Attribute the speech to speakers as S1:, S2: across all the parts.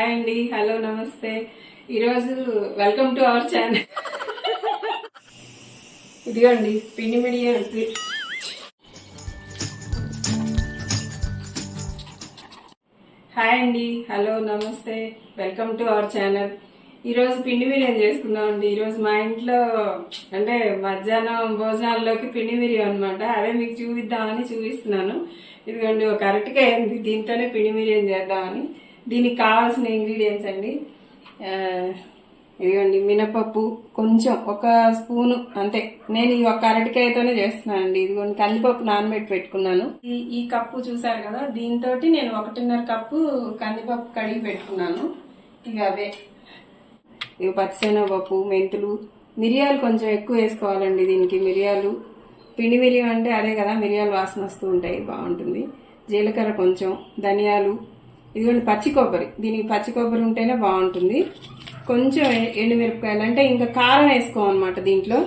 S1: Hi అండి. Hello నమస్తే. ఈరోజు వెల్కమ్ టు అవర్ ఛానల్. ఇదిగోండి పిండి మిడియం హాయ్ అండి. హలో నమస్తే. Welcome to our channel. ఈరోజు పిండి బిర్యానీ చేసుకుందాం అండి? ఈరోజు మా ఇంట్లో అంటే మధ్యాహ్నం భోజనాల్లోకి పిండి బిర్యానీ అనమాట అదే మీకు చూపిద్దామని చూపిస్తున్నాను. ఇదిగోండి ఒక అరటికాయ ఉంది దీంతోనే పిండి బిర్యానీ చేద్దామని. దీనికి కావాల్సిన ఇంగ్రీడియంట్స్ అండి. ఇదిగోండి మినపప్పు కొంచెం ఒక స్పూను అంతే. నేను ఈ ఒక్క అరటికాయతోనే చేస్తున్నాను అండి ఇదిగోండి కందిపప్పు నానబెట్టి పెట్టుకున్నాను. ఈ ఈ కప్పు చూసారు కదా దీంతో నేను ఒకటిన్నర కప్పు కందిపప్పు కడిగి పెట్టుకున్నాను. ఇక అవే. ఇక పచ్చిశనగపప్పు మెంతులు మిరియాలు కొంచెం ఎక్కువ వేసుకోవాలండి దీనికి. మిరియాలు పిండి మిరియం అంటే అదే కదా మిరియాలు వాసన వస్తూ ఉంటాయి బాగుంటుంది. జీలకర్ర కొంచెం ధనియాలు ఇదిగోండి పచ్చి కొబ్బరి. దీనికి పచ్చి కొబ్బరి ఉంటేనే బాగుంటుంది. కొంచెం ఎండుమిరపకాయలు అంటే ఇంకా కారం వేసుకోమన్నమాట దీంట్లో.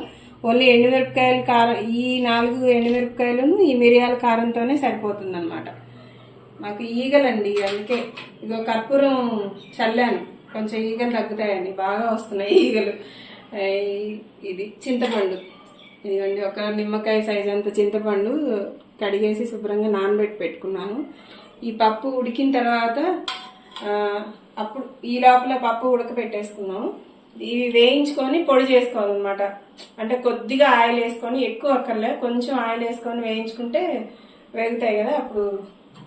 S1: ఓన్లీ ఎండుమిరపకాయలు కారం ఈ నాలుగు ఎండుమిరపకాయలను ఈ మిరియాల కారంతోనే సరిపోతుంది అనమాట మాకు ఈగలండి అందుకే. ఇగో కర్పూరం చల్లాను. కొంచెం ఈగలు తగ్గుతాయండి. బాగా వస్తున్నాయి ఈగలు. ఇది చింతపండు. ఇదిగోండి ఒక నిమ్మకాయ సైజ్ అంత చింతపండు కడిగేసి శుభ్రంగా నానబెట్టి పెట్టుకున్నాను. ఈ పప్పు ఉడికిన తర్వాత అప్పుడు ఈ లోపల పప్పు ఉడకబెట్టేసుకున్నాము ఇవి వేయించుకొని పొడి చేసుకోవాలన్నమాట. అంటే కొద్దిగా ఆయిల్ వేసుకొని ఎక్కువ అక్కర్లే కొంచెం ఆయిల్ వేసుకొని వేయించుకుంటే వేగుతాయి కదా అప్పుడు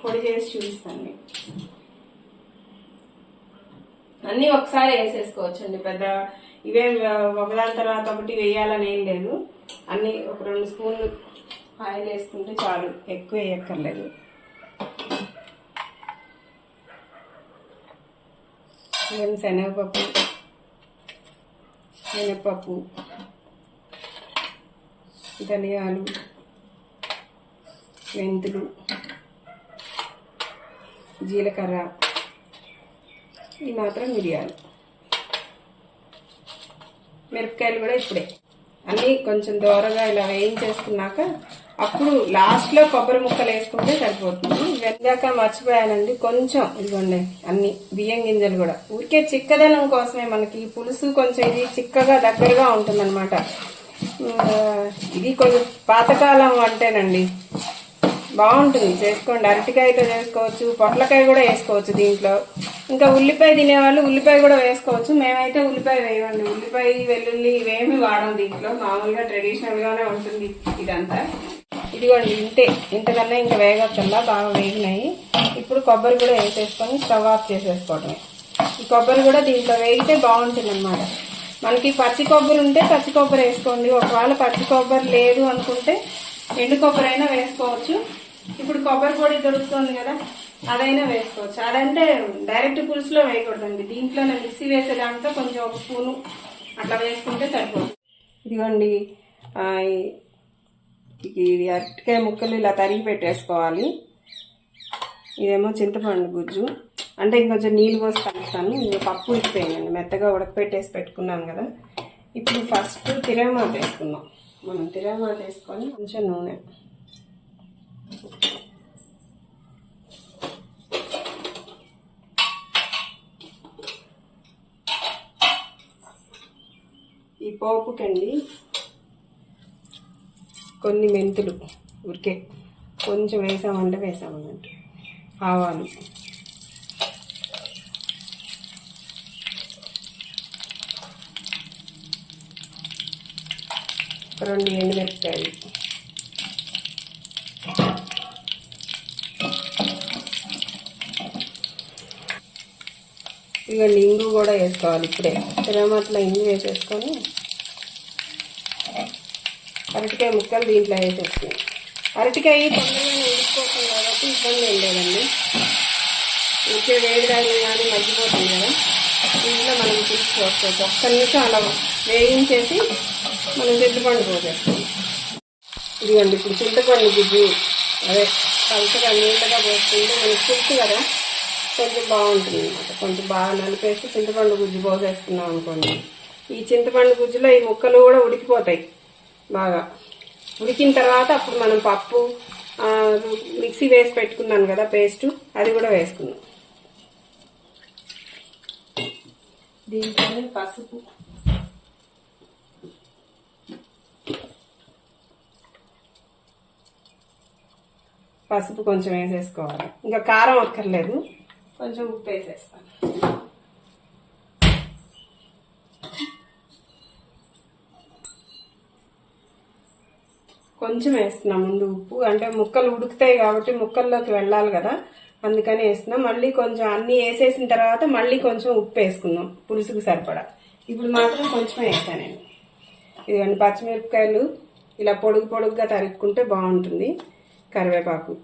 S1: పొడి చేసి చూపిస్తాను అన్నీ ఒకసారి వేసేసుకోవచ్చండి పెద్ద ఇవే ఒకదాని తర్వాత ఒకటి వేయాలని ఏం లేదు. అన్నీ ఒక రెండు స్పూన్లు ఆయిల్ వేసుకుంటే చాలు ఎక్కువ వేయక్కర్లేదు. ఇవన్నీ శనగపప్పు మినపప్పు ధనియాలు మెంతులు జీలకర్ర ఈ మాత్రం మిరియాలు. మిరపకాయలు కూడా ఇప్పుడే. అన్నీ కొంచెం దోరగా ఇలా వేయించేసుకున్నాక అప్పుడు లాస్ట్లో కొబ్బరి ముక్కలు వేసుకుంటే సరిపోతుంది. వెళ్ళాక మర్చిపోయానండి. కొంచెం ఇదిగోండి అన్ని బియ్యం గింజలు కూడా. ఊరికే చిక్కదనం కోసమే మనకి పులుసు కొంచెం ఇది చిక్కగా దగ్గరగా ఉంటుందన్నమాట. ఇది కొంచెం పాతకాలం అంటేనండి బాగుంటుంది. చేసుకోండి. అరటికాయతో చేసుకోవచ్చు పొట్లకాయ కూడా వేసుకోవచ్చు దీంట్లో. ఇంకా ఉల్లిపాయ తినేవాళ్ళు ఉల్లిపాయ కూడా వేసుకోవచ్చు. మేమైతే ఉల్లిపాయ వేయండి ఉల్లిపాయ వెల్లుల్లి ఇవేమి వాడం దీంట్లో. మామూలుగా ట్రెడిషనల్గానే ఉంటుంది ఇదంతా. ఇదిగోండి ఇంతే. ఇంతకన్నా ఇంకా వేగచ్చల్లా బాగా వేగినాయి. ఇప్పుడు కొబ్బరి కూడా వేసేసుకొని స్టవ్ ఆఫ్ చేసేసుకోవటమే ఈ కొబ్బరి కూడా దీంట్లో వేగితే బాగుంటుంది అనమాట మనకి పచ్చి కొబ్బరి ఉంటే పచ్చి కొబ్బరి వేసుకోండి. ఒకవేళ పచ్చి కొబ్బరి లేదు అనుకుంటే ఎండు కొబ్బరి అయినా వేసుకోవచ్చు. ఇప్పుడు కొబ్బరి పొడి దొరుకుతుంది కదా అదైనా వేసుకోవచ్చు. అదంటే డైరెక్ట్ పులుసులో వేయకూడదండి. దీంట్లోనే మిక్సీ వేసే దాంట్లో కొంచెం ఒక స్పూను అట్లా వేసుకుంటే సరిపోతుంది. ఇదిగోండి ఈ- ఇది అరటికాయ ముక్కలు ఇలా తరిగి పెట్టేసుకోవాలి. ఇదేమో చింతపండు గుజ్జు. అంటే ఇంకొంచెం నీళ్ళు పోసి కలుపుతాను. ఇంకా పప్పు ఉడికిపోయిందండి. మెత్తగా ఉడకపెట్టేసి పెట్టుకున్నాం కదా. ఇప్పుడు ఫస్ట్ తిరగమాత వేసుకుందాం. మనం తిరగమాత వేసుకొని కొంచెం నూనె. ఈ పోపుకండి కొన్ని మెంతులు ఉరికే కొంచెం వేసామంటే వేసామన్నట్టు. ఆవాలు. రెండు ఎండుమిరపకాయలు. ఇక ఇంగు కూడా వేసుకోవాలి ఇప్పుడే. తిరమట్ల ఇంగు వేసేసుకొని అరటికాయ ముక్కలు దీంట్లో వేసేసుకుని అరటికాయ తొందరగా ఉడికిపోతుంది కాబట్టి ఇబ్బంది ఏం లేదండి. ఇంకే వేడి దాని కానీ మగ్గిపోతుంది కదా. ఇంట్లో మనం తీసుకోవచ్చు. ఒక్క నిమిషం అలా వేయించేసి మనం చింతపండు పోసేస్తాం ఇదిగోండి ఇప్పుడు చింతపండు గుజ్జు. అదే పలుచగా నీళ్ళగా పోసుకుంటే మనకి పులుసు కదా. కొంచెం బాగుంటుంది అనమాట కొంచెం బాగా నలిపేసి చింతపండు గుజ్జు పోసేస్తున్నాం అనుకోండి. ఈ చింతపండు గుజ్జులో ఈ ముక్కలు కూడా ఉడికిపోతాయి. బాగా ఉడికిన తర్వాత అప్పుడు మనం పప్పు మిక్సీ వేసి పెట్టుకున్నాను కదా పేస్ట్ అది కూడా వేసుకుందాం. దీంట్లో పసుపు. పసుపు కొంచెం వేసేసుకోవాలి. ఇంకా కారం అక్కర్లేదు. కొంచెం ఉప్పు వేసేస్తాను. కొంచెం వేస్తున్నాం. ముందు ఉప్పు. అంటే ముక్కలు ఉడుకుతాయి కాబట్టి ముక్కల్లోకి వెళ్ళాలి కదా. అందుకని వేస్తున్నాం. మళ్ళీ కొంచెం అన్ని వేసేసిన తర్వాత మళ్ళీ కొంచెం ఉప్పు వేసుకుందాం. పులుసుకు సరిపడా. ఇప్పుడు మాత్రం కొంచెం వేసాను నేను. ఇదిగోండి పచ్చిమిరపకాయలు ఇలా పొడుగు పొడుగుగా తరుక్కుంటే బాగుంటుంది కరివేపాకు.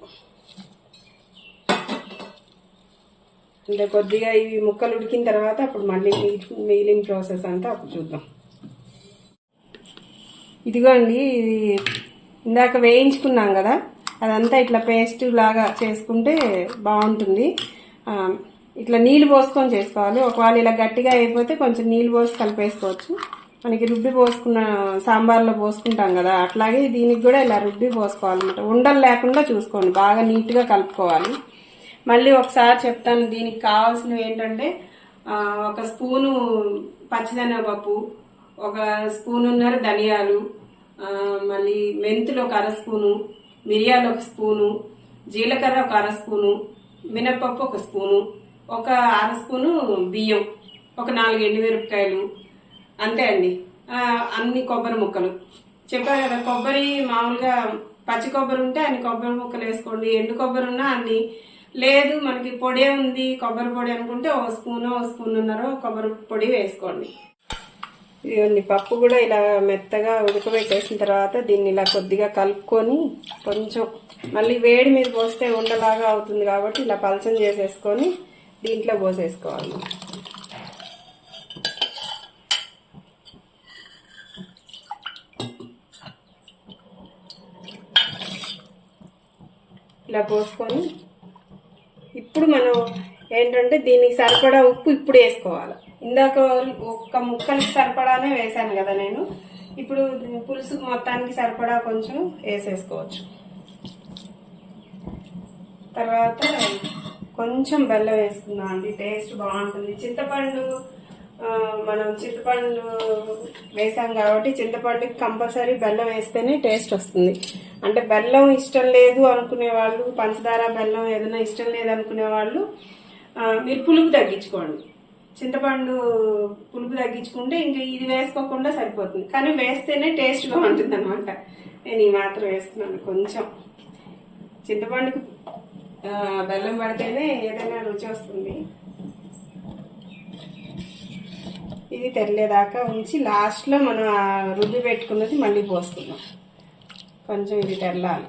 S1: అంటే కొద్దిగా ఇవి ముక్కలు ఉడికిన తర్వాత అప్పుడు మళ్ళీ మిగిలిన ప్రాసెస్ అంతా అప్పుడు చూద్దాం. ఇదిగోండి ఇది ఇందాక వేయించుకున్నాం కదా అదంతా ఇట్లా పేస్ట్ లాగా చేసుకుంటే బాగుంటుంది. ఇట్లా నీళ్ళు పోసుకొని చేసుకోవాలి. ఒకవేళ ఇలా గట్టిగా అయిపోతే కొంచెం నీళ్ళు పోసి కలిపేసుకోవచ్చు. మనకి రుబ్బి పోసుకున్న సాంబార్లో పోసుకుంటాం కదా అట్లాగే దీనికి కూడా ఇలా రుబ్బి పోసుకోవాలన్నమాట. ఉండలు లేకుండా చూసుకోండి బాగా నీట్గా కలుపుకోవాలి. మళ్ళీ ఒకసారి చెప్తాను దీనికి కావాల్సినవి ఏంటంటే ఒక స్పూను పచ్చిదనపప్పు ఒక స్పూనున్నర ధనియాలు మళ్ళీ మెంతులు ఒక అర స్పూను మిరియాలు ఒక స్పూను జీలకర్ర ఒక అర స్పూను మినపప్పు ఒక స్పూను ఒక అర స్పూను బియ్యం ఒక నాలుగు ఎండుమిరపకాయలు. అంతే అండి. అన్ని కొబ్బరి ముక్కలు. చెప్పాను కదా కొబ్బరి మామూలుగా పచ్చి కొబ్బరి ఉంటే అన్ని కొబ్బరి ముక్కలు వేసుకోండి. ఎండు కొబ్బరి ఉన్నా అన్ని. లేదు మనకి పొడే ఉంది కొబ్బరి పొడి అనుకుంటే ఒక స్పూన్ ఒక స్పూన్ ఉన్నారో కొబ్బరి పొడి వేసుకోండి. ఇవన్నీ పప్పు కూడా ఇలా మెత్తగా ఉడకబెట్టేసిన తర్వాత దీన్ని ఇలా కొద్దిగా కలుపుకొని కొంచెం మళ్ళీ వేడి మీద పోస్తే ఉండలాగా అవుతుంది కాబట్టి ఇలా పలచం చేసేసుకొని దీంట్లో పోసేసుకోవాలి. ఇలా పోసుకొని ఇప్పుడు మనం ఏంటంటే దీనికి సరిపడా ఉప్పు ఇప్పుడు వేసుకోవాలి. ఇందాక ఒక్క ముక్కలకి సరిపడానే వేసాను కదా నేను. ఇప్పుడు పులుసు మొత్తానికి సరిపడా కొంచెం వేసేసుకోవచ్చు. తర్వాత కొంచెం బెల్లం వేసుకుందాం అండి. టేస్ట్ బాగుంటుంది. చింతపండు మనం చింతపండు వేసాం కాబట్టి చింతపండుకి కంపల్సరీ బెల్లం వేస్తేనే టేస్ట్ వస్తుంది. అంటే బెల్లం ఇష్టం లేదు అనుకునే వాళ్ళు పంచదార బెల్లం ఏదైనా ఇష్టం లేదు అనుకునే వాళ్ళు మీరు పులుపు తగ్గించుకోండి. చింతపండు పులుపు తగ్గించుకుంటే ఇంకా ఇది వేసుకోకుండా సరిపోతుంది. కానీ వేస్తేనే టేస్ట్గా ఉంటుంది అనమాట నేను ఈ మాత్రం వేస్తున్నాను కొంచెం. చింతపండుకు బెల్లం పడితేనే ఏదైనా రుచి వస్తుంది. ఇది తెరలేదాకా ఉంచి లాస్ట్లో మనం ఆ రుబ్బి పెట్టుకున్నది మళ్ళీ పోస్తున్నాం కొంచెం ఇది తెరలాలి.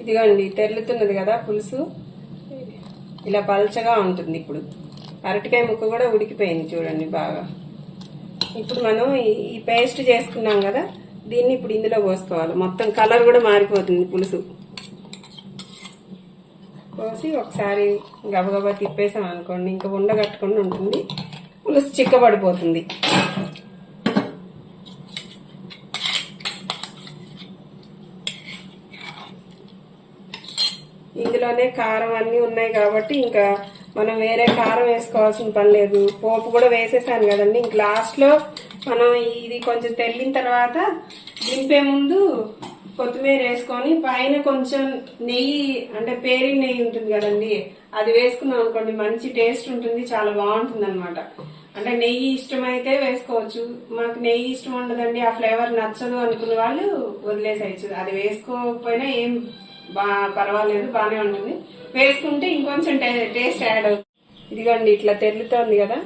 S1: ఇదిగోండి తెరులుతున్నది కదా పులుసు. ఇలా పలచగా ఉంటుంది ఇప్పుడు. అరటికాయ ముక్క కూడా ఉడికిపోయింది చూడండి బాగా. ఇప్పుడు మనం ఈ- పేస్ట్ చేసుకున్నాం కదా దీన్ని ఇప్పుడు ఇందులో పోసుకోవాలి. మొత్తం కలర్ కూడా మారిపోతుంది పులుసు. పోసి ఒకసారి గబగబా తిప్పేసాం అనుకోండి ఇంకా ఉండగట్టుకుండా ఉంటుంది. పులుసు చిక్కబడిపోతుంది. ఇందులోనే కారం అన్నీ ఉన్నాయి కాబట్టి ఇంకా మనం వేరే కారం వేసుకోవాల్సిన పని లేదు. పోపు కూడా వేసేసాను కదండి. ఇంక లాస్ట్లో మనం ఇది కొంచెం తెల్లిన తర్వాత దింపే ముందు కొత్తిమీర వేసుకొని పైన కొంచెం నెయ్యి అంటే పేరి నెయ్యి ఉంటుంది కదండి. అది వేసుకున్నాం అనుకోండి మంచి టేస్ట్ ఉంటుంది చాలా బాగుంటుంది అనమాట అంటే నెయ్యి ఇష్టమైతే వేసుకోవచ్చు. మాకు నెయ్యి ఇష్టం ఉండదండి ఆ ఫ్లేవర్ నచ్చదు అనుకున్న వాళ్ళు వదిలేసేయచ్చు. అది వేసుకోకపోయినా ఏం బా పర్వాలేదు బాగానే ఉంటుంది. వేసుకుంటే ఇంకొంచెం టేస్ట్ యాడ్ అవుతుంది. ఇదిగోండి ఇట్లా తెల్లుతోంది కదా.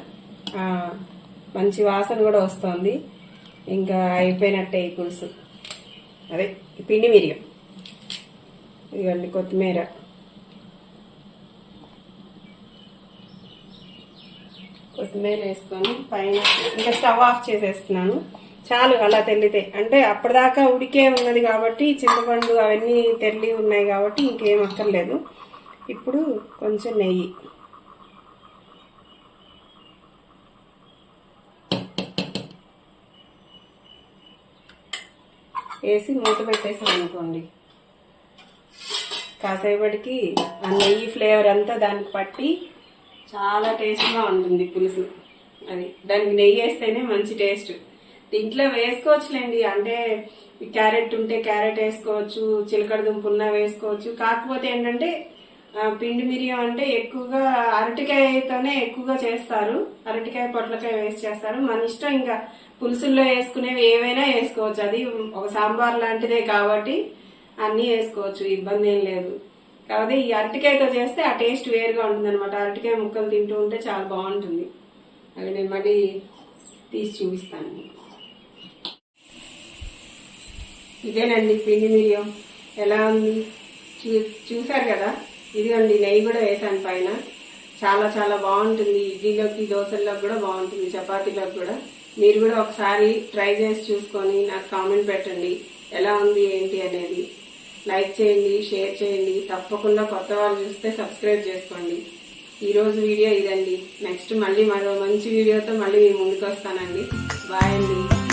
S1: మంచి వాసన కూడా వస్తుంది. ఇంకా అయిపోయినట్టే ఈ పులుసు. అదే పిండి మిరియం. ఇదిగోండి కొత్తిమీర. కొత్తిమీర వేసుకొని పైన ఇంకా స్టవ్ ఆఫ్ చేసేస్తున్నాను. చాలు అలా తెల్లితే. అంటే అప్పటిదాకా ఉడికే ఉన్నది కాబట్టి చింతపండు అవన్నీ తెల్లి ఉన్నాయి కాబట్టి ఇంకేం అక్కర్లేదు. ఇప్పుడు కొంచెం నెయ్యి. వేసి మూత పెట్టేసాం అనుకోండి. కాసేపటికి ఆ నెయ్యి ఫ్లేవర్ అంతా దానికి పట్టి చాలా టేస్ట్గా ఉంటుంది పులుసు. అది దానికి నెయ్యి వేస్తేనే మంచి టేస్ట్. దీంట్లో వేసుకోవచ్చులేండి. అంటే క్యారెట్ ఉంటే క్యారెట్ వేసుకోవచ్చు చిలకడ దుంపు ఉన్నా వేసుకోవచ్చు. కాకపోతే ఏంటంటే పిండి మిరియం అంటే ఎక్కువగా అరటికాయతోనే ఎక్కువగా చేస్తారు. అరటికాయ పొట్లకాయ వేసి చేస్తారు. మన ఇష్టం ఇంకా పులుసుల్లో వేసుకునేవి ఏవైనా వేసుకోవచ్చు. అది ఒక సాంబార్ లాంటిదే కాబట్టి అన్నీ వేసుకోవచ్చు. ఇబ్బంది ఏం లేదు. కాకపోతే ఈ అరటికాయతో చేస్తే ఆ టేస్ట్ వేరుగా ఉంటుంది అనమాట అరటికాయ ముక్కలు తింటూ ఉంటే చాలా బాగుంటుంది. అవి నేను మళ్ళీ తీసి చూపిస్తాను. ఇదేనండి పిండి మిరియం. ఎలా ఉంది? చూ చూసారు కదా? ఇదిగోండి నెయ్యి కూడా వేసాను పైన. చాలా చాలా బాగుంటుంది. ఇడ్లీలోకి దోశల్లోకి కూడా బాగుంటుంది చపాతీలోకి కూడా. మీరు కూడా ఒకసారి ట్రై చేసి చూసుకొని నాకు కామెంట్ పెట్టండి. ఎలా ఉంది ఏంటి అనేది. లైక్ చేయండి షేర్ చేయండి. తప్పకుండా కొత్త వాళ్ళు చూస్తే సబ్స్క్రైబ్ చేసుకోండి. ఈరోజు వీడియో ఇదండి. నెక్స్ట్ మళ్ళీ మరో మంచి వీడియోతో మళ్ళీ మీ ముందుకు వస్తానండి. బాయ్ అండి.